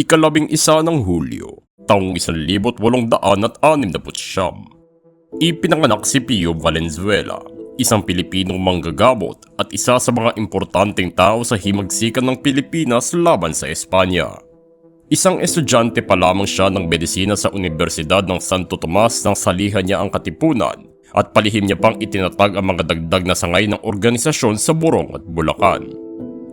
ikalabing isa ng Hulyo, taong 1869. Ipinanganak si Pio Valenzuela, isang Pilipinong manggagamot at isa sa mga importanteng tao sa himagsikan ng Pilipinas laban sa Espanya. Isang estudyante pa lamang siya ng medisina sa Universidad ng Santo Tomas nang salihan niya ang katipunan at palihim niya pang itinatag ang mga dagdag na sangay ng organisasyon sa Burong at Bulacan.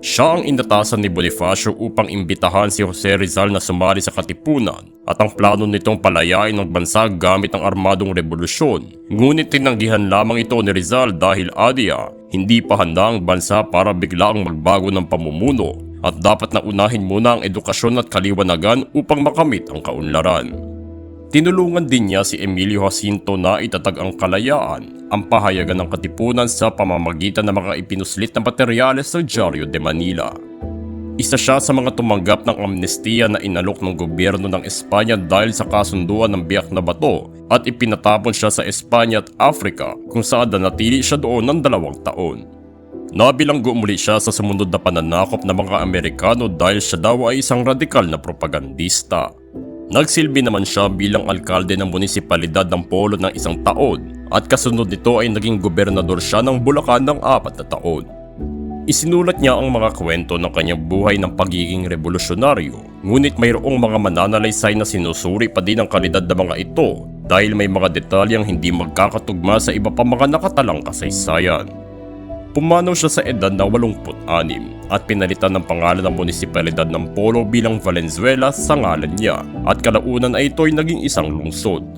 Siya ang inatasan ni Bonifacio upang imbitahan si Jose Rizal na sumali sa katipunan at ang plano nitong palayain ng bansa gamit ang armadong revolusyon. Ngunit tinanggihan lamang ito ni Rizal dahil adya, hindi pa handa ang bansa para biglaang magbago ng pamumuno at dapat na unahin muna ang edukasyon at kaliwanagan upang makamit ang kaunlaran. Tinulungan din niya si Emilio Jacinto na itatag ang kalayaan, ang pahayagan ng katipunan sa pamamagitan ng mga ipinuslit na materyales sa Diario de Manila. Isa siya sa mga tumanggap ng amnestiya na inalok ng gobyerno ng Espanya dahil sa kasunduan ng biyak na bato at ipinatapon siya sa Espanya at Africa kung saan nanatili siya doon ng dalawang taon. Nabilanggo muli siya sa sumunod na pananakop ng mga Amerikano dahil siya daw ay isang radikal na propagandista. Nagsilbi naman siya bilang alkalde ng munisipalidad ng Polo ng isang taon at kasunod nito ay naging gobernador siya ng Bulacan ng apat na taon. Isinulat niya ang mga kwento ng kanyang buhay ng pagiging revolusyonaryo, ngunit mayroong mga mananalaysay na sinusuri pa din ang kalidad ng mga ito dahil may mga detalyang hindi magkakatugma sa iba pa mga nakatalang kasaysayan. Pumanaw siya sa edad na 86 at pinalitan ng pangalan ng munisipalidad ng Polo bilang Valenzuela sa ngalan niya at kalaunan ay ito'y naging isang lungsod.